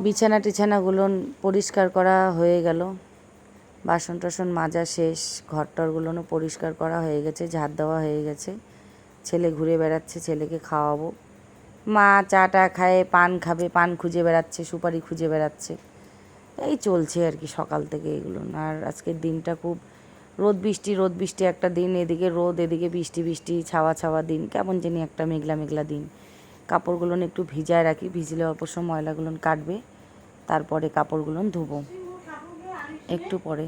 বিছানা টিছানাগুলো পরিষ্কার করা হয়ে গেল। বাসন টাসন মাজা শেষ ঘর টরগুলোও পরিষ্কার করা হয়ে গেছে ঝাড় দেওয়া হয়ে গেছে। ছেলে ঘুরে বেড়াচ্ছে, ছেলেকে খাওয়াবো। মা চাটা খায়, পান খাবে, পান খুঁজে বেড়াচ্ছে, সুপারি খুঁজে বেড়াচ্ছে। এই চলছে আর কি সকাল থেকে এগুলো। আর আজকের দিনটা খুব রোদ বৃষ্টি রোদ বৃষ্টি একটা দিন, এদিকে রোদ, এদিকে বৃষ্টি বৃষ্টি, ছাওয়া ছাওয়া দিন। কেমন জানি একটা মেঘলা মেঘলা দিন। কাপড়গুলো একটু ভিজায় রাখি, ভিজলে অবশ্য ময়লাগুলো কাটবে, তারপরে কাপড়গুলো ধুবো। একটু পরে।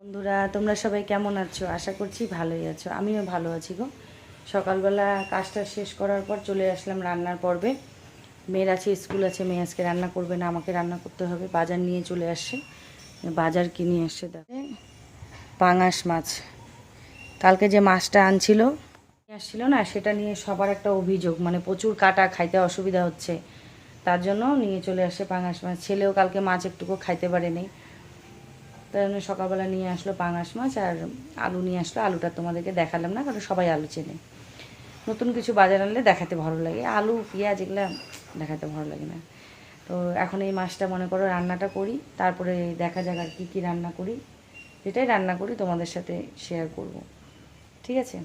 বন্ধুরা, তোমরা সবাই কেমন আছো? আশা করছি ভালোই আছো। আমিও ভালো আছি গো। সকালবেলা কাজটা শেষ করার পর চলে আসলাম রান্নার পর্বে। মেয়ের আছে, স্কুল আছে, মেয়ে আজকে রান্না করবে না, আমাকে রান্না করতে হবে, বাজার নিয়ে চলে আসছে। বাজার কিনে এসছে দেখে। পাঙাশ মাছ। কালকে যে মাছটা আনছিল আসছিল না, সেটা নিয়ে সবার একটা অভিযোগ মানে প্রচুর কাটা, খাইতে অসুবিধা হচ্ছে। তার জন্য নিয়ে চলে আসে পাঙাশ মাছ। ছেলেও কালকে মাছ একটুকু খাইতে পারেনি তাই জন্য সকালবেলা নিয়ে আসলো পাঙাশ মাছ আর আলু নিয়ে আসলো। আলুটা তোমাদেরকে দেখালাম না, কারণ সবাই আলু চেনে। নতুন কিছু বাজার আনলে দেখাতে ভালো লাগে। আলু, পেঁয়াজ এগুলো দেখাতে ভালো লাগে না। তো এখন এই মাছটা মনে করো রান্নাটা করি, তারপরে দেখা যাক আর কী কী রান্না করি। যেটাই রান্না করি, তোমাদের সাথে শেয়ার করব। ঠিক আছে?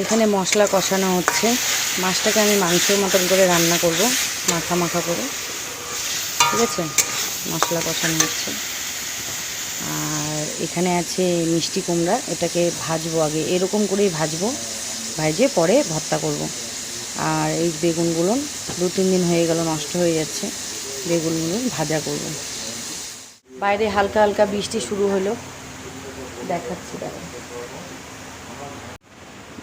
এখানে মশলা কষানো হচ্ছে। মাছটাকে আমি মাংসের মতন করে রান্না করব, মাখা মাখা করে। ঠিক আছে? মশলা কষানো হচ্ছে। আর এখানে আছে মিষ্টি কুমড়া, এটাকে ভাজবো আগে। এরকম করেই ভাজবো। ভাজে পরে ভর্তা করব। আর এই বেগুনগুলো দু তিন দিন হয়ে গেল, নষ্ট হয়ে যাচ্ছে। বেগুনগুলো ভাজা করব। বাইরে হালকা হালকা বৃষ্টি শুরু হলো। দেখাচ্ছি দেখো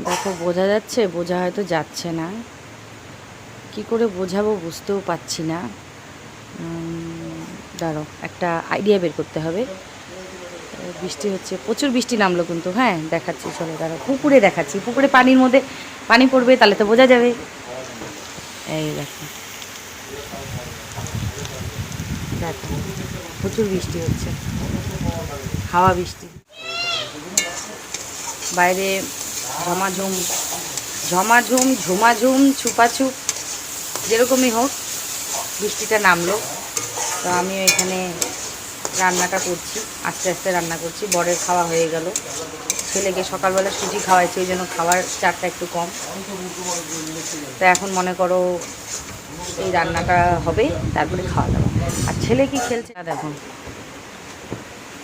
দেখো, বোঝা যাচ্ছে, বোঝা হয়তো যাচ্ছে না। কি করে বোঝাবো বুঝতেও পারছি না। দাঁড়ো একটা আইডিয়া বের করতে হবে। বৃষ্টি হচ্ছে, প্রচুর বৃষ্টি নামলো কিন্তু হ্যাঁ দেখাচ্ছি, চলো দাঁড়ো পুকুরে দেখাচ্ছি, পুকুরে পানির মধ্যে পানি পড়বে, তাহলে তো বোঝা যাবে। এই দেখো। দেখো, প্রচুর বৃষ্টি হচ্ছে, হাওয়া বৃষ্টি। বাইরে ঝমাঝুম ঝমাঝুম, ঝুমাঝুম, ছুপাছুপ, যেরকমই হোক, বৃষ্টিটা নামলো। তো আমি এখানে রান্নাটা করছি, আস্তে আস্তে রান্না করছি। বরের খাওয়া হয়ে গেল। ছেলেকে সকালবেলা সুজি খাওয়াইছি, ওই জন্য খাওয়ার চারটা একটু কম। তো এখন মনে করো এই রান্নাটা হবে, তারপরে খাওয়া দাওয়া। আর ছেলে কি খেলছে? দেখো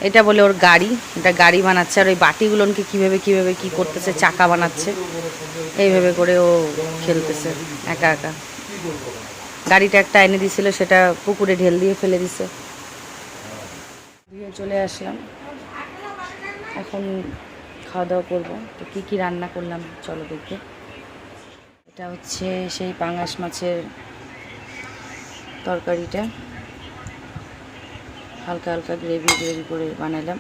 এটা বলে ওর গাড়ি, এটা গাড়ি বানাচ্ছে আর ওই বাটিগুলোকে কীভাবে কীভাবে কী করতেছে, চাকা বানাচ্ছে, এইভাবে করে ও খেলতেছে, একা একা। গাড়িটা একটা এনে দিয়েছিল, সেটা পুকুরে ঢেল দিয়ে ফেলে দিছে। দিয়ে চলে আসলাম। এখন খাওয়া দাওয়া করব। তো কী কী রান্না করলাম, চলো দেখে। এটা হচ্ছে সেই পাঙাশ মাছের তরকারিটা। হালকা হালকা গ্রেভি গ্রেভি করে বানালাম।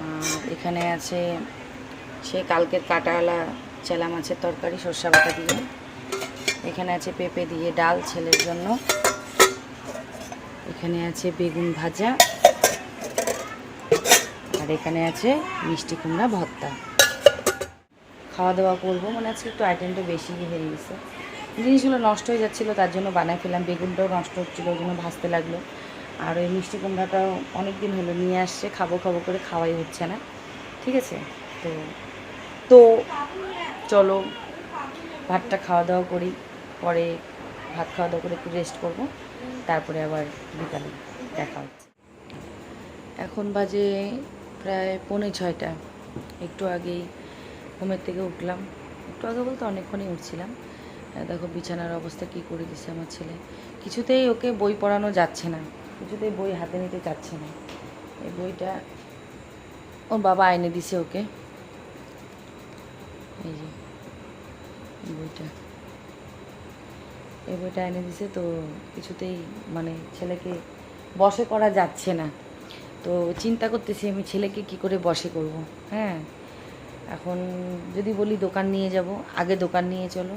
আর এখানে আছে, সে কালকের কাটাওয়ালা চেলা মাছের তরকারি, সর্ষা বাটা দিয়ে। এখানে আছে পেঁপে দিয়ে ডাল ছেলের জন্য। এখানে আছে বেগুন ভাজা। আর এখানে আছে মিষ্টি কুমড়া ভর্তা। খাওয়া দাওয়া করব মানে আজকে একটু আইটেমটা বেশি হয়ে গেছে। জিনিসগুলো নষ্ট হয়ে যাচ্ছিল, তার জন্য বানায় ফেললাম, বেগুনটাও নষ্ট হচ্ছিল, ওই জন্য ভাজতে লাগল। আর ওই মিষ্টি কুমড়াটাও অনেক দিন হলো, নিয়ে আসছে, খাব খাব করে খাওয়াই হচ্ছে না, ঠিক আছে? তো তো চলো, ভাতটা খাওয়া দাওয়া করি, পরে ভাত খাওয়া দাওয়া করে একটু রেস্ট করব, তারপরে আবার বিকালে দেখা হচ্ছে। এখন বাজে প্রায় পৌনে ছয়টা, একটু আগেই ঘুমের থেকে উঠলাম, একটু আগে বলতে অনেকক্ষণই উঠছিলাম। দেখো বিছানার অবস্থা কি করে দিছে আমার ছেলে। কিছুতেই ওকে বই পড়ানো যাচ্ছে না। কিছুতেই বই হাতে নিতে চাচ্ছে না। এই বইটা ওর বাবা এনে দিছে ওকে। এই যে বইটা। এই বইটা এনে দিছে তো কিছুতেই মানে ছেলেকে বসে করা যাচ্ছে না। তো চিন্তা করতেছি আমি ছেলেকে কি করে বসে করব হ্যাঁ? এখন যদি বলি দোকান নিয়ে যাব, আগে দোকান নিয়ে চলো।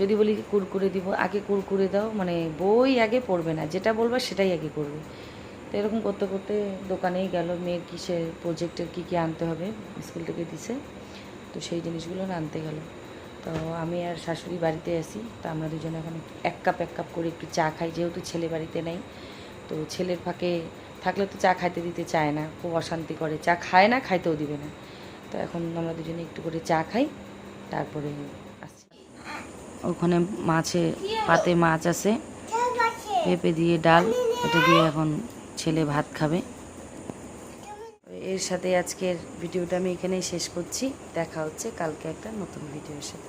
যদি বলি কুরকুরে দিব, আগে কুরকুরে দাও মানে বই আগে পড়বে না, যেটা বলবে সেটাই আগে করবে। তো এরকম করতে করতে দোকানেই গেল মেয়ের কিসের প্রজেক্টের কী কী আনতে হবে স্কুল থেকে দিছে, তো সেই জিনিসগুলো আনতে গেল। তো আমি আর শাশুড়ি বাড়িতে আসি তো আমরা দুজনে এখন এক কাপ এক কাপ করে একটু চা খাই, যেহেতু ছেলে বাড়িতে নেই, তো ছেলের ফাঁকে থাকলে তো চা খাইতে দিতে চায় না, খুব অশান্তি করে, চা খায় না, খাইতেও দিবে না। তো এখন আমরা দুজনে একটু করে চা খাই, তারপরে ওখানে মাছে, পাতে মাছ আছে। পেঁপে দিয়ে ডাল এটা দিয়ে এখন ছেলে ভাত খাবে। এর সাথে আজকের ভিডিওটা আমি এখানেই শেষ করছি। দেখা হচ্ছে কালকে একটা নতুন ভিডিওর সাথে।